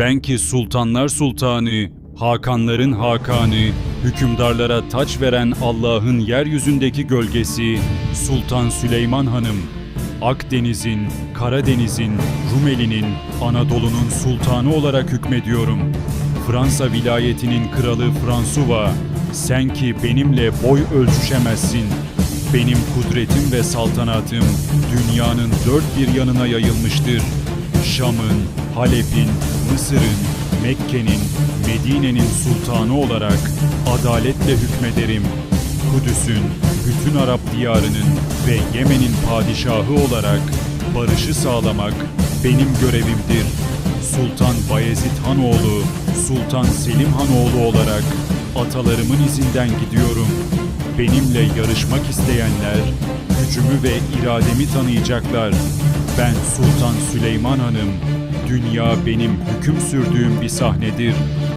Ben ki sultanlar sultanı, Hakanların Hakanı, hükümdarlara taç veren Allah'ın yeryüzündeki gölgesi Sultan Süleyman Hanım. Akdeniz'in, Karadeniz'in, Rumeli'nin, Anadolu'nun sultanı olarak hükmediyorum. Fransa vilayetinin kralı Fransuva, sen ki benimle boy ölçüşemezsin. Benim kudretim ve saltanatım dünyanın dört bir yanına yayılmıştır. Şam'ın, Halep'in, Mısır'ın, Mekke'nin, Medine'nin sultanı olarak adaletle hükmederim. Kudüs'ün, bütün Arap diyarının ve Yemen'in padişahı olarak barışı sağlamak benim görevimdir. Sultan Bayezid Hanoğlu, Sultan Selim Hanoğlu olarak atalarımın izinden gidiyorum. Benimle yarışmak isteyenler gücümü ve irademi tanıyacaklar. Ben Sultan Süleyman Hanım. Dünya benim hüküm sürdüğüm bir sahnedir.